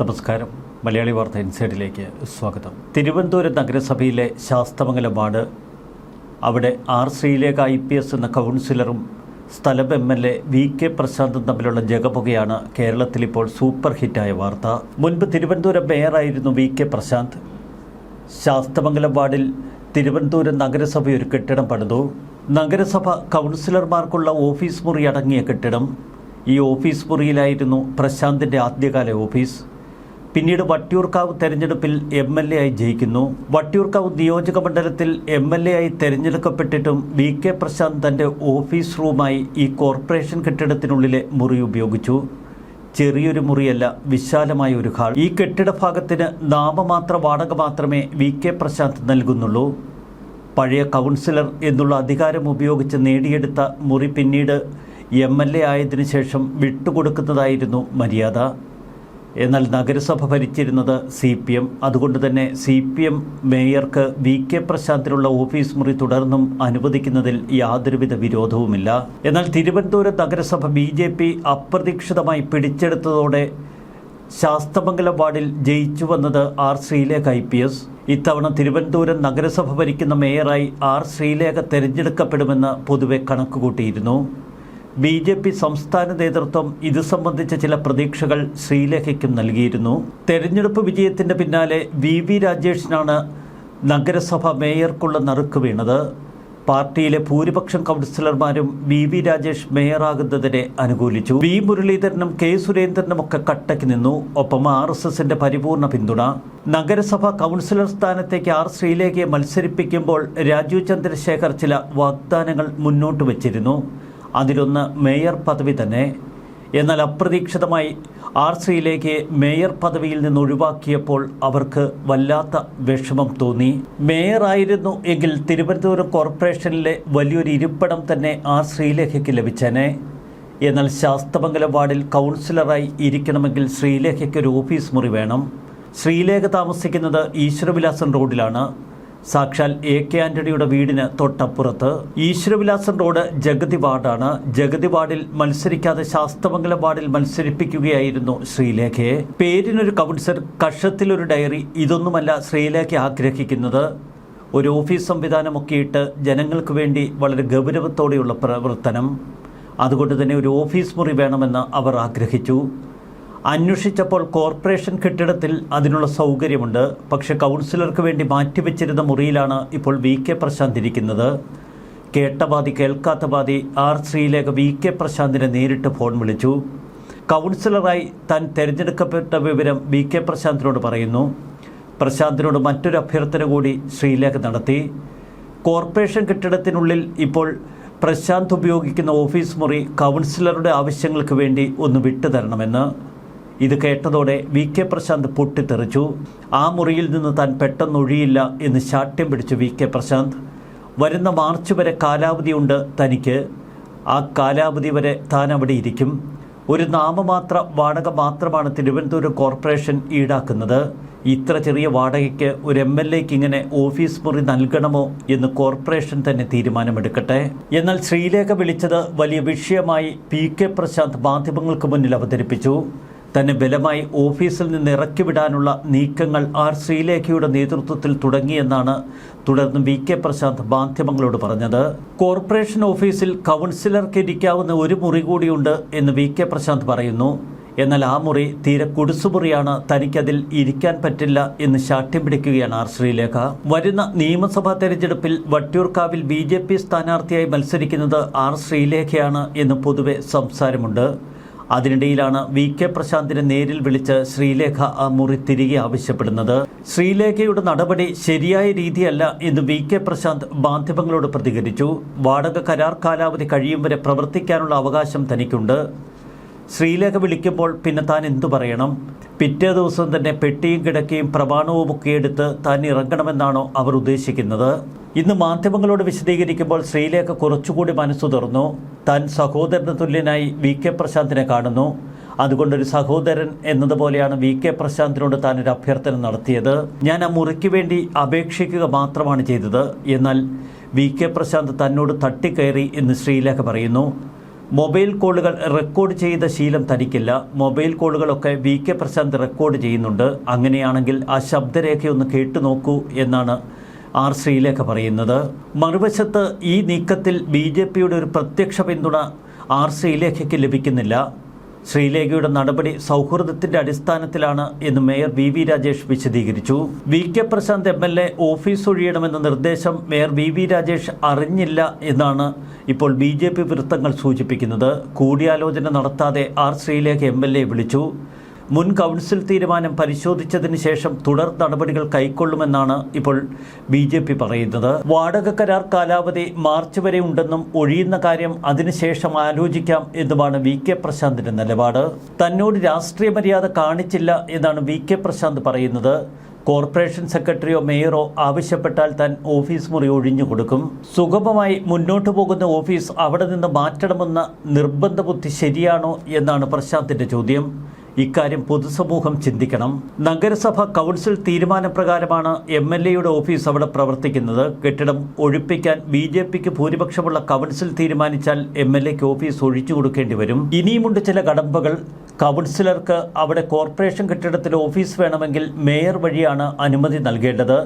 നമസ്കാരം. മലയാളി വാർത്ത ഇൻസൈഡിലേക്ക് സ്വാഗതം. തിരുവനന്തപുരം നഗരസഭയിലെ ശാസ്തമംഗലം വാർഡ് അവിടെ R Sreelekha I P S എന്ന കൗൺസിലറും സ്ഥലം M L A V K പ്രശാന്തും തമ്മിലുള്ള ജഗപുകയാണ് കേരളത്തിൽ ഇപ്പോൾ സൂപ്പർ ഹിറ്റായ വാർത്ത. മുൻപ് തിരുവനന്തപുരം മേയറായിരുന്നു വി കെ പ്രശാന്ത്. ശാസ്തമംഗലം വാർഡിൽ തിരുവനന്തപുരം നഗരസഭ ഒരു കെട്ടിടം പണിതു. നഗരസഭ കൗൺസിലർമാർക്കുള്ള ഓഫീസ് മുറി അടങ്ങിയ കെട്ടിടം. ഈ ഓഫീസ് മുറിയിലായിരുന്നു പ്രശാന്തിന്റെ ആദ്യകാല ഓഫീസ്. പിന്നീട് വട്ടിയൂർക്കാവ് തെരഞ്ഞെടുപ്പിൽ എം എൽ എ ആയി ജയിക്കുന്നു. വട്ടിയൂർക്കാവ് നിയോജക മണ്ഡലത്തിൽ എം എൽ എ ആയി തെരഞ്ഞെടുക്കപ്പെട്ടിട്ടും വി കെ പ്രശാന്ത് തന്റെ ഓഫീസ് റൂമായി ഈ കോർപ്പറേഷൻ കെട്ടിടത്തിനുള്ളിലെ മുറി ഉപയോഗിച്ചു. ചെറിയൊരു മുറിയല്ല വിശാലമായ ഒരു ഹാൾ. ഈ കെട്ടിട ഭാഗത്തിന് നാമമാത്ര വാടക മാത്രമേ വി കെ പ്രശാന്ത് നൽകുന്നുള്ളൂ. പഴയ കൗൺസിലർ എന്നുള്ള അധികാരം ഉപയോഗിച്ച് നേടിയെടുത്ത മുറി പിന്നീട് എം എൽ എ ആയതിനു ശേഷം വിട്ടുകൊടുക്കുന്നതായിരുന്നു മര്യാദ. എന്നാൽ നഗരസഭ ഭരിച്ചിരുന്നത് സി പി എം. അതുകൊണ്ട് തന്നെ സി പി എം മേയർക്ക് വി കെ പ്രശാന്തിനുള്ള ഓഫീസ് മുറി തുടർന്നും അനുവദിക്കുന്നതിൽ യാതൊരുവിധ വിരോധവുമില്ല. എന്നാൽ തിരുവനന്തപുരം നഗരസഭ ബി ജെ പി അപ്രതീക്ഷിതമായി പിടിച്ചെടുത്തതോടെ ശാസ്തമംഗലം വാർഡിൽ ജയിച്ചു വന്നത് R Sreelekha I P S. ഇത്തവണ തിരുവനന്തപുരം നഗരസഭ ഭരിക്കുന്ന മേയറായി ആർ ശ്രീലേഖ തെരഞ്ഞെടുക്കപ്പെടുമെന്ന് പൊതുവെ കണക്കുകൂട്ടിയിരുന്നു. ബി ജെ പി സംസ്ഥാന നേതൃത്വം ഇത് സംബന്ധിച്ച ചില പ്രതീക്ഷകൾ ശ്രീലേഖയ്ക്കും നൽകിയിരുന്നു. തെരഞ്ഞെടുപ്പ് വിജയത്തിന്റെ പിന്നാലെ വി വി രാജേഷിനാണ് നഗരസഭ മേയർക്കുള്ള നറുക്ക് വീണത്. പാർട്ടിയിലെ ഭൂരിപക്ഷം കൗൺസിലർമാരും വി വി രാജേഷ് മേയറാകുന്നതിനെ അനുകൂലിച്ചു. വി മുരളീധരനും കെ സുരേന്ദ്രനും ഒക്കെ കട്ടയ്ക്ക് നിന്നു. ഒപ്പം ആർ എസ് എസിന്റെ പരിപൂർണ പിന്തുണ. നഗരസഭ കൗൺസിലർ സ്ഥാനത്തേക്ക് ആർ ശ്രീലേഖയെ മത്സരിപ്പിക്കുമ്പോൾ രാജീവ് ചന്ദ്രശേഖർ ചില വാഗ്ദാനങ്ങൾ മുന്നോട്ട് വച്ചിരുന്നു. അതിലൊന്ന് മേയർ പദവി തന്നെ. എന്നാൽ അപ്രതീക്ഷിതമായി ആർ സിയിലേക്ക് മേയർ പദവിയിൽ നിന്ന് ഒഴിവാക്കിയപ്പോൾ അവർക്ക് വല്ലാത്ത വിഷമം തോന്നി. മേയറായിരുന്നു എങ്കിൽ തിരുവനന്തപുരം കോർപ്പറേഷനിലെ വലിയൊരു ഇരിപ്പിടം തന്നെ ആർ ശ്രീലേഖയ്ക്ക് ലഭിച്ചേനെ. എന്നാൽ ശാസ്തമംഗലം വാർഡിൽ കൗൺസിലറായി ഇരിക്കണമെങ്കിൽ ശ്രീലേഖയ്ക്ക് ഒരു ഓഫീസ് മുറി വേണം. ശ്രീലേഖ താമസിക്കുന്നത് ഈശ്വരവിലാസൻ റോഡിലാണ്. സാക്ഷാൽ എ കെ ആന്റണിയുടെ വീടിന് തൊട്ടപ്പുറത്ത്. ഈശ്വരവിലാസൻ റോഡ് ജഗതി വാർഡാണ്. ജഗതി വാർഡിൽ മത്സരിക്കാതെ ശാസ്തമംഗലം വാർഡിൽ മത്സരിപ്പിക്കുകയായിരുന്നു ശ്രീലേഖയെ. പേരിനൊരു കൗൺസിലർ കഷത്തിലൊരു ഡയറി ഇതൊന്നുമല്ല ശ്രീലേഖ ആഗ്രഹിക്കുന്നത്. ഒരു ഓഫീസ് സംവിധാനമൊക്കെ ഇട്ട് ജനങ്ങൾക്ക് വേണ്ടി വളരെ ഗൗരവത്തോടെയുള്ള പ്രവർത്തനം. അതുകൊണ്ട് തന്നെ ഒരു ഓഫീസ് മുറി വേണമെന്ന് അവർ ആഗ്രഹിച്ചു. അന്വേഷിച്ചപ്പോൾ കോർപ്പറേഷൻ കെട്ടിടത്തിൽ അതിനുള്ള സൗകര്യമുണ്ട്. പക്ഷേ കൗൺസിലർക്ക് വേണ്ടി മാറ്റിവെച്ചിരുന്ന മുറിയിലാണ് ഇപ്പോൾ വി കെ പ്രശാന്ത് ഇരിക്കുന്നത്. കേട്ടവാദി കേൾക്കാത്ത വാദി ആർ ശ്രീലേഖ വി കെ പ്രശാന്തിനെ നേരിട്ട് ഫോൺ വിളിച്ചു. കൗൺസിലറായി താൻ തിരഞ്ഞെടുക്കപ്പെട്ട വിവരം വി കെ പ്രശാന്തിനോട് പറയുന്നു. പ്രശാന്തിനോട് മറ്റൊരു അഭ്യർത്ഥന കൂടി ശ്രീലേഖ നടത്തി. കോർപ്പറേഷൻ കെട്ടിടത്തിനുള്ളിൽ ഇപ്പോൾ പ്രശാന്ത് ഉപയോഗിക്കുന്ന ഓഫീസ് മുറി കൗൺസിലറുടെ ആവശ്യങ്ങൾക്ക് വേണ്ടി ഒന്ന് വിട്ടുതരണമെന്ന് ഇത് കേട്ടതോടെ വി കെ പ്രശാന്ത് പൊട്ടിത്തെറിച്ചു. ആ മുറിയിൽ നിന്ന് താൻ പെട്ടെന്നൊഴിയില്ല എന്ന് ശാഠ്യം പിടിച്ചു വി കെ പ്രശാന്ത്. വരുന്ന മാർച്ച് വരെ കാലാവധിയുണ്ട് തനിക്ക്. ആ കാലാവധി വരെ താൻ അവിടെ ഇരിക്കും. ഒരു നാമമാത്ര വാടക മാത്രമാണ് തിരുവനന്തപുരം കോർപ്പറേഷൻ ഈടാക്കുന്നത്. ഇത്ര ചെറിയ വാടകയ്ക്ക് ഒരു എം എൽ എക്ക് ഇങ്ങനെ ഓഫീസ് മുറി നൽകണമോ എന്ന് കോർപ്പറേഷൻ തന്നെ തീരുമാനമെടുക്കട്ടെ. എന്നാൽ ശ്രീലേഖ വിളിച്ചത് വലിയ വിഷയമായി പി കെ പ്രശാന്ത് മാധ്യമങ്ങൾക്ക് മുന്നിൽ അവതരിപ്പിച്ചു. തന്നെ ബലമായി ഓഫീസിൽ നിന്ന് ഇറക്കിവിടാനുള്ള നീക്കങ്ങൾ ആർ ശ്രീലേഖയുടെ നേതൃത്വത്തിൽ തുടങ്ങിയെന്നാണ് തുടർന്ന് വി കെ പ്രശാന്ത് മാധ്യമങ്ങളോട് പറഞ്ഞത്. കോർപ്പറേഷൻ ഓഫീസിൽ കൗൺസിലർക്ക് ഇരിക്കാവുന്ന ഒരു മുറി കൂടിയുണ്ട് എന്ന് വി കെ പ്രശാന്ത് പറയുന്നു. എന്നാൽ ആ മുറി തീരെ കുടിസുമുറിയാണ് തനിക്കതിൽ ഇരിക്കാൻ പറ്റില്ല എന്ന് ശാഠ്യം പിടിക്കുകയാണ് ആർ ശ്രീലേഖ വരുന്ന നിയമസഭാ തെരഞ്ഞെടുപ്പിൽ വട്ടിയൂർക്കാവിൽ ബി ജെ പി സ്ഥാനാർത്ഥിയായി മത്സരിക്കുന്നത് ആർ ശ്രീലേഖയാണ് എന്ന് പൊതുവെ സംസാരമുണ്ട്. അതിനിടയിലാണ് വി കെ പ്രശാന്തിനെ നേരിൽ വിളിച്ച് ശ്രീലേഖ ആ മുറി തിരികെ ആവശ്യപ്പെടുന്നത്. ശ്രീലേഖയുടെ നടപടി ശരിയായ രീതിയല്ല എന്ന് വി കെ പ്രശാന്ത് മാധ്യമങ്ങളോട് പ്രതികരിച്ചു. വാടക കരാർ കാലാവധി കഴിയും വരെ പ്രവർത്തിക്കാനുള്ള അവകാശം തനിക്കുണ്ട്. ശ്രീലേഖ വിളിക്കുമ്പോൾ പിന്നെ താൻ എന്തു പറയണം? പിറ്റേ ദിവസം തന്നെ പെട്ടിയും കിടക്കയും പ്രമാണവും ഒക്കെ എടുത്ത് താൻ ഇറങ്ങണമെന്നാണോ അവർ ഉദ്ദേശിക്കുന്നത്? ഇന്ന് മാധ്യമങ്ങളോട് വിശദീകരിക്കുമ്പോൾ ശ്രീലേഖ കുറച്ചുകൂടി മനസ്സു തുറന്നു. താൻ സഹോദരന് തുല്യനായി വി കെ പ്രശാന്തിനെ കാണുന്നു. അതുകൊണ്ടൊരു സഹോദരൻ എന്നതുപോലെയാണ് വി കെ പ്രശാന്തിനോട് താൻ ഒരു അഭ്യർത്ഥന നടത്തിയത്. ഞാൻ ആ മുറിക്ക് വേണ്ടി അപേക്ഷിക്കുക മാത്രമാണ് ചെയ്തത്. എന്നാൽ വി കെ പ്രശാന്ത് തന്നോട് തട്ടിക്കയറി എന്ന് ശ്രീലേഖ പറയുന്നു. മൊബൈൽ കോളുകൾ റെക്കോർഡ് ചെയ്ത ശീലം തനിക്കില്ല. മൊബൈൽ കോളുകളൊക്കെ വി കെ പ്രശാന്ത് റെക്കോർഡ് ചെയ്യുന്നുണ്ട്. അങ്ങനെയാണെങ്കിൽ ആ ശബ്ദരേഖയൊന്ന് കേട്ടു നോക്കൂ എന്നാണ് ആർ ശ്രീലേഖ പറയുന്നത്. മറുവശത്ത് ഈ നീക്കത്തിൽ ബി ജെ പിയുടെ ഒരു പ്രത്യക്ഷ പിന്തുണ ആർ ശ്രീലേഖയ്ക്ക് ലഭിക്കുന്നില്ല. ശ്രീലേഖയുടെ നടപടി സൗഹൃദത്തിന്റെ അടിസ്ഥാനത്തിലാണ് എന്ന് മേയർ വി വി രാജേഷ് വിശദീകരിച്ചു. V K Prashanth M L A office ഒഴിയണമെന്ന നിർദ്ദേശം മേയർ വി വി രാജേഷ് അറിഞ്ഞില്ല എന്നാണ് ഇപ്പോൾ ബി ജെ പി വൃത്തങ്ങൾ സൂചിപ്പിക്കുന്നത്. കൂടിയാലോചന നടത്താതെ R Sreelekha M L A വിളിച്ചു. മുൻ കൗൺസിൽ തീരുമാനം പരിശോധിച്ചതിന് ശേഷം തുടർ നടപടികൾ കൈക്കൊള്ളുമെന്നാണ് ഇപ്പോൾ ബി ജെ പി പറയുന്നത്. വാടക കരാർ കാലാവധി മാർച്ച് വരെ ഉണ്ടെന്നും ഒഴിയുന്ന കാര്യം അതിനുശേഷം ആലോചിക്കാം എന്നുമാണ് വി കെ പ്രശാന്തിന്റെ നിലപാട്. തന്നോട് രാഷ്ട്രീയ മര്യാദ കാണിച്ചില്ല എന്നാണ് വി കെ പ്രശാന്ത് പറയുന്നത്. കോർപ്പറേഷൻ സെക്രട്ടറിയോ മേയറോ ആവശ്യപ്പെട്ടാൽ താൻ ഓഫീസ് മുറി ഒഴിഞ്ഞു കൊടുക്കും. സുഗമമായി മുന്നോട്ടു പോകുന്ന ഓഫീസ് അവിടെ നിന്ന് മാറ്റണമെന്ന നിർബന്ധബുദ്ധി ശരിയാണോ എന്നാണ് പ്രശാന്തിന്റെ ചോദ്യം. ഇക്കാര്യം പൊതുസമൂഹം ചിന്തിക്കണം. നഗരസഭ കൗൺസിൽ തീരുമാനപ്രകാരമാണ് എം എൽ എയുടെ ഓഫീസ് അവിടെ പ്രവർത്തിക്കുന്നത്. കെട്ടിടം ഒഴിപ്പിക്കാൻ ബി ജെ പിക്ക് ഭൂരിപക്ഷമുള്ള കൗൺസിൽ തീരുമാനിച്ചാൽ എം എൽ എക്ക് ഓഫീസ് ഒഴിച്ചു കൊടുക്കേണ്ടി വരും. ഇനിയുമുണ്ട് ചില കടമ്പകൾ. കൗൺസിലർക്ക് അവിടെ കോർപ്പറേഷൻ കെട്ടിടത്തിൽ ഓഫീസ് വേണമെങ്കിൽ മേയർ വഴിയാണ് അനുമതി നൽകേണ്ടത്.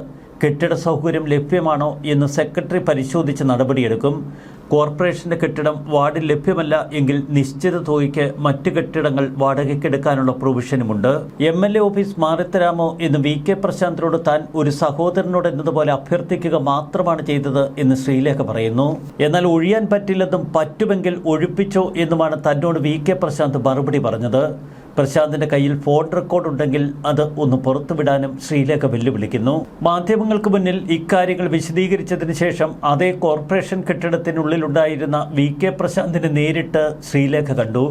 കെട്ടിട സൗകര്യം ലഭ്യമാണോ എന്ന് സെക്രട്ടറി പരിശോധിച്ച് നടപടിയെടുക്കും. കോർപ്പറേഷന്റെ കെട്ടിടം വാർഡിൽ ലഭ്യമല്ല എങ്കിൽ നിശ്ചിത തുകയ്ക്ക് മറ്റ് കെട്ടിടങ്ങൾ വാടകയ്ക്കെടുക്കാനുള്ള പ്രൊവിഷനുമുണ്ട്. എം എൽ എ ഓഫീസ് മാറിത്തരാമോ എന്ന് വി കെ പ്രശാന്തിനോട് താൻ ഒരു സഹോദരനോട് എന്നതുപോലെ അഭ്യർത്ഥിക്കുക മാത്രമാണ് ചെയ്തത് എന്ന് ശ്രീലേഖ പറയുന്നു. എന്നാൽ ഒഴിയാൻ പറ്റില്ലെന്നും പറ്റുമെങ്കിൽ ഒഴിപ്പിച്ചോ എന്നുമാണ് തന്നോട് വി കെ പ്രശാന്ത് മറുപടി പറഞ്ഞത്. പ്രശാന്തിന്റെ കയ്യിൽ ഫോൺ റെക്കോർഡ് ഉണ്ടെങ്കിൽ അത് ഒന്ന് പുറത്തുവിടാനും ശ്രീലേഖ വെല്ലുവിളിക്കുന്നു. മാധ്യമങ്ങൾക്ക് മുന്നിൽ ഇക്കാര്യങ്ങൾ വിശദീകരിച്ചതിന് ശേഷം അതേ കോർപ്പറേഷൻ കെട്ടിടത്തിനുള്ളിലുണ്ടായിരുന്ന വി കെ പ്രശാന്തിനെ നേരിട്ട് ശ്രീലേഖ കണ്ടു.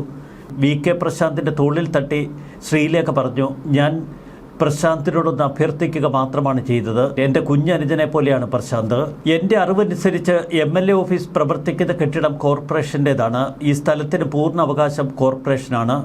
വി കെ പ്രശാന്തിന്റെ തോളിൽ തട്ടി ശ്രീലേഖ പറഞ്ഞു ഞാൻ പ്രശാന്തിനോടൊന്ന് അഭ്യർത്ഥിക്കുക മാത്രമാണ് ചെയ്തത്. എന്റെ കുഞ്ഞനുജനെ പോലെയാണ് പ്രശാന്ത്. എന്റെ അറിവനുസരിച്ച് എം എൽ എ ഓഫീസ് പ്രവർത്തിക്കുന്ന കെട്ടിടം കോർപ്പറേഷന്റേതാണ് ഈ സ്ഥലത്തിന് പൂർണ അവകാശം കോർപ്പറേഷനാണ്.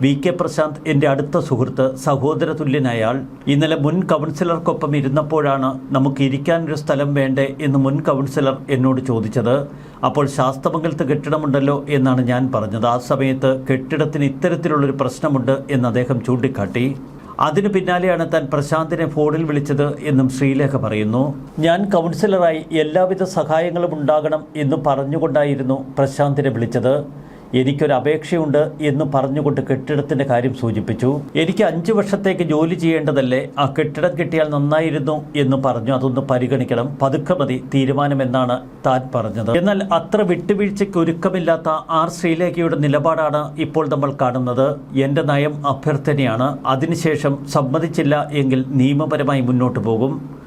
വി കെ പ്രശാന്ത് എന്റെ അടുത്ത സുഹൃത്ത് സഹോദര തുല്യനായാൾ ഇന്നലെ മുൻ കൗൺസിലർക്കൊപ്പം ഇരുന്നപ്പോഴാണ് നമുക്ക് ഇരിക്കാനൊരു സ്ഥലം വേണ്ടേ എന്ന് മുൻ കൗൺസിലർ എന്നോട് ചോദിച്ചത്. അപ്പോൾ ശാസ്തമംഗലത്ത് കെട്ടിടമുണ്ടല്ലോ എന്നാണ് ഞാൻ പറഞ്ഞത്. ആ സമയത്ത് കെട്ടിടത്തിന് ഇത്തരത്തിലുള്ളൊരു പ്രശ്നമുണ്ട് എന്ന് അദ്ദേഹം ചൂണ്ടിക്കാട്ടി. അതിനു പിന്നാലെയാണ് താൻ പ്രശാന്തിനെ ഫോണിൽ വിളിച്ചത് എന്നും ശ്രീലേഖ പറയുന്നു. ഞാൻ കൗൺസിലറായി എല്ലാവിധ സഹായങ്ങളും ഉണ്ടാകണം എന്ന് പറഞ്ഞുകൊണ്ടായിരുന്നു പ്രശാന്തിനെ വിളിച്ചത്. എനിക്കൊരു അപേക്ഷയുണ്ട് എന്ന് പറഞ്ഞുകൊണ്ട് കെട്ടിടത്തിന്റെ കാര്യം സൂചിപ്പിച്ചു. എനിക്ക് അഞ്ചു വർഷത്തേക്ക് ജോലി ചെയ്യേണ്ടതല്ലേ? ആ കെട്ടിടം കിട്ടിയാൽ നന്നായിരുന്നു എന്ന് പറഞ്ഞു. അതൊന്ന് പരിഗണിക്കണം. പതുക്കെ മതി. തീരുമാനമെന്നാണ് താൻ പറഞ്ഞത്. എന്നാൽ അത്ര വിട്ടുവീഴ്ചയ്ക്ക് ഒരുക്കമില്ലാത്ത ആർ ശ്രീലേഖയുടെ നിലപാടാണ് ഇപ്പോൾ നമ്മൾ കാണുന്നത്. എന്റെ നയം അഭ്യർത്ഥനയാണ്. അതിനുശേഷം സമ്മതിച്ചില്ല എങ്കിൽ നിയമപരമായി മുന്നോട്ടു പോകും.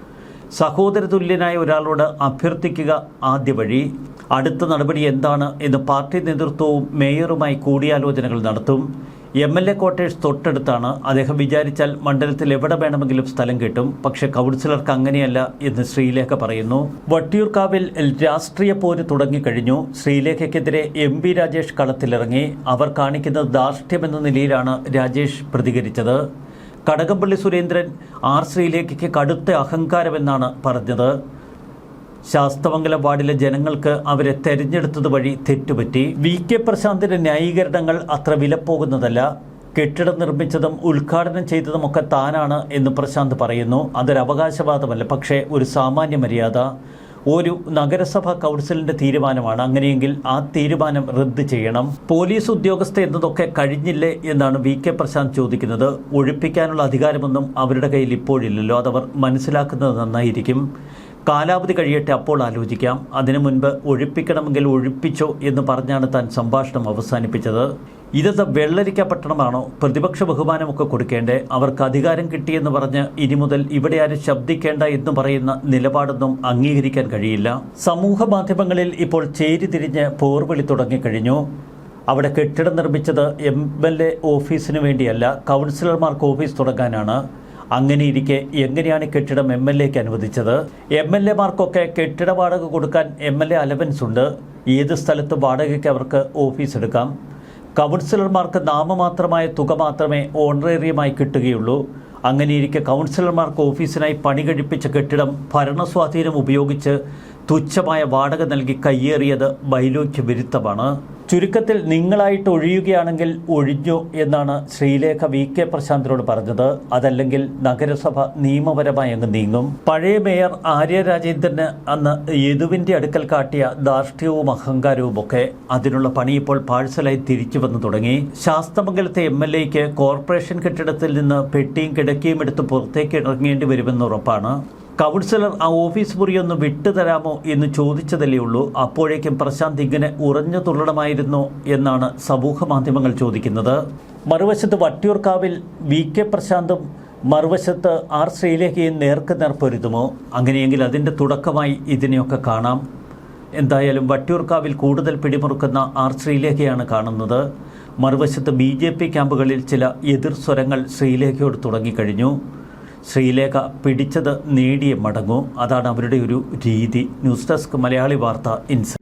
സഹോദര സഹോദരതുല്യനായ ഒരാളോട് അഭ്യർത്ഥിക്കുക ആദ്യ വഴി. അടുത്ത നടപടി എന്താണ് എന്ന് പാർട്ടി നേതൃത്വവും മേയറുമായി കൂടിയാലോചനകൾ നടത്തും. എം എൽ എ ക്വാർട്ടേഴ്സ് തൊട്ടടുത്താണ്. അദ്ദേഹം വിചാരിച്ചാൽ മണ്ഡലത്തിൽ എവിടെ വേണമെങ്കിലും സ്ഥലം കിട്ടും. പക്ഷേ കൗൺസിലർക്ക് അങ്ങനെയല്ല എന്ന് ശ്രീലേഖ പറയുന്നു. വട്ടിയൂർക്കാവിൽ രാഷ്ട്രീയ പോര് തുടങ്ങിക്കഴിഞ്ഞു. ശ്രീലേഖയ്ക്കെതിരെ എം പി രാജേഷ് കളത്തിലിറങ്ങി. അവർ കാണിക്കുന്നത് ധാർഷ്ട്യമെന്ന നിലയിലാണ് രാജേഷ് പ്രതികരിച്ചത്. കടകംപള്ളി സുരേന്ദ്രൻ ആർ ശ്രീലേഖയ്ക്ക് കടുത്ത അഹങ്കാരമെന്നാണ് പറഞ്ഞത്. ശാസ്തമംഗലം വാർഡിലെ ജനങ്ങൾക്ക് അവരെ തെരഞ്ഞെടുത്തത് വഴി തെറ്റുപറ്റി. വി കെ പ്രശാന്തിന്റെ ന്യായീകരണങ്ങൾ അത്ര വിലപ്പോകുന്നതല്ല കെട്ടിടം നിർമ്മിച്ചതും ഉദ്ഘാടനം ചെയ്തതുമൊക്കെ താനാണ് എന്ന് പ്രശാന്ത് പറയുന്നു. അതൊരവകാശവാദമല്ല പക്ഷേ ഒരു സാമാന്യ മര്യാദ. ഒരു നഗരസഭാ കൗൺസിലിന്റെ തീരുമാനമാണ്. അങ്ങനെയെങ്കിൽ ആ തീരുമാനം റദ്ദ് ചെയ്യണം. പോലീസ് ഉദ്യോഗസ്ഥ എന്നതൊക്കെ കഴിഞ്ഞില്ലേ എന്നാണ് വി കെ പ്രശാന്ത് ചോദിക്കുന്നത്. ഒഴിപ്പിക്കാനുള്ള അധികാരമൊന്നും അവരുടെ കയ്യിൽ ഇപ്പോഴില്ലല്ലോ. അതവർ മനസ്സിലാക്കുന്നത് നന്നായിരിക്കും. കാലാവധി കഴിയട്ടെ അപ്പോൾ ആലോചിക്കാം. അതിനു മുൻപ് ഒഴിപ്പിക്കണമെങ്കിൽ ഒഴിപ്പിച്ചോ എന്ന് പറഞ്ഞാണ് താൻ സംഭാഷണം അവസാനിപ്പിച്ചത്. ഇതെന്താ വെള്ളരിക്ക പട്ടണമാണോ? പ്രതിപക്ഷ ബഹുമാനമൊക്കെ കൊടുക്കേണ്ടേ? അവർക്ക് അധികാരം കിട്ടിയെന്ന് പറഞ്ഞ് ഇനി മുതൽ ഇവിടെ ആരും ശബ്ദിക്കേണ്ട എന്ന് പറയുന്ന നിലപാടൊന്നും അംഗീകരിക്കാൻ കഴിയില്ല. സമൂഹ മാധ്യമങ്ങളിൽ ഇപ്പോൾ ചേരി തിരിഞ്ഞ് പോർവിളി തുടങ്ങിക്കഴിഞ്ഞു അവിടെ കെട്ടിടം നിർമ്മിച്ചത് എം എൽ എ ഓഫീസിന് വേണ്ടിയല്ല കൗൺസിലർമാർക്ക് ഓഫീസ് തുടങ്ങാനാണ്. അങ്ങനെയിരിക്കെ എങ്ങനെയാണ് കെട്ടിടം എം എൽ എക്ക് അനുവദിച്ചത്? എം എൽ എമാർക്കൊക്കെ കെട്ടിട വാടക കൊടുക്കാൻ എം എൽ എ അലവൻസ് ഉണ്ട്. ഏത് സ്ഥലത്ത് വാടകയ്ക്ക് അവർക്ക് ഓഫീസ് എടുക്കാം? കൗൺസിലർമാർക്ക് നാമമാത്രമായ തുക മാത്രമേ ഓണറേറിയമായി കിട്ടുകയുള്ളൂ. അങ്ങനെ ഇരിക്കെ കൗൺസിലർമാർക്ക് ഓഫീസിനായി പണി കഴിപ്പിച്ച കെട്ടിടം ഭരണസ്വാധീനം ഉപയോഗിച്ച് തുച്ഛമായ വാടക നൽകി കയ്യേറിയത് ബൈലോയ്ക്ക് വിരുദ്ധമാണ് ചുരുക്കത്തിൽ നിങ്ങളായിട്ട് ഒഴിയുകയാണെങ്കിൽ ഒഴിഞ്ഞു എന്നാണ് ശ്രീലേഖ വി കെ പ്രശാന്തിനോട് പറഞ്ഞത്. അതല്ലെങ്കിൽ നഗരസഭ നിയമപരമായി അങ്ങ് നീങ്ങും. പഴയ മേയർ ആര്യ രാജേന്ദ്രന് അന്ന് യദുവിന്റെ അടുക്കൽ കാട്ടിയ ധാർഷ്ട്യവും അഹങ്കാരവും ഒക്കെ അതിനുള്ള പണി ഇപ്പോൾ പാഴ്സലായി തിരിച്ചു വന്നു തുടങ്ങി. ശാസ്തമംഗലത്തെ എം എൽ എക്ക് കോർപ്പറേഷൻ കെട്ടിടത്തിൽ നിന്ന് പെട്ടിയും കിടക്കിയും എടുത്ത് പുറത്തേക്ക് ഇറങ്ങേണ്ടി വരുമെന്ന് ഉറപ്പാണ്. കൗൺസിലർ ആ ഓഫീസ് മുറിയൊന്ന് വിട്ടുതരാമോ എന്ന് ചോദിച്ചതല്ലേ ഉള്ളൂ. അപ്പോഴേക്കും പ്രശാന്ത് ഇങ്ങനെ ഉറഞ്ഞു തുള്ളണമായിരുന്നു എന്നാണ് സമൂഹ മാധ്യമങ്ങൾ ചോദിക്കുന്നത്. മറുവശത്ത് വട്ടിയൂർക്കാവിൽ വി കെ പ്രശാന്തും മറുവശത്ത് ആർ ശ്രീലേഖയും നേർക്ക് നേർപ്പൊരുതുമോ അങ്ങനെയെങ്കിൽ അതിന്റെ തുടക്കമായി ഇതിനെയൊക്കെ കാണാം. എന്തായാലും വട്ടിയൂർക്കാവിൽ കൂടുതൽ പിടിമുറുക്കുന്ന ആർ ശ്രീലേഖയാണ് കാണുന്നത്. മറുവശത്ത് ബി ജെ പി ക്യാമ്പുകളിൽ ചില എതിർ സ്വരങ്ങൾ ശ്രീലേഖയോട് തുടങ്ങിക്കഴിഞ്ഞു. ശ്രീലേഖ പിടിച്ചത് നേടിയ മടങ്ങൂ. അതാണ് അവരുടെ ഒരു രീതി. ന്യൂസ് ഡെസ്ക് മലയാളി വാർത്ത ഇൻസ്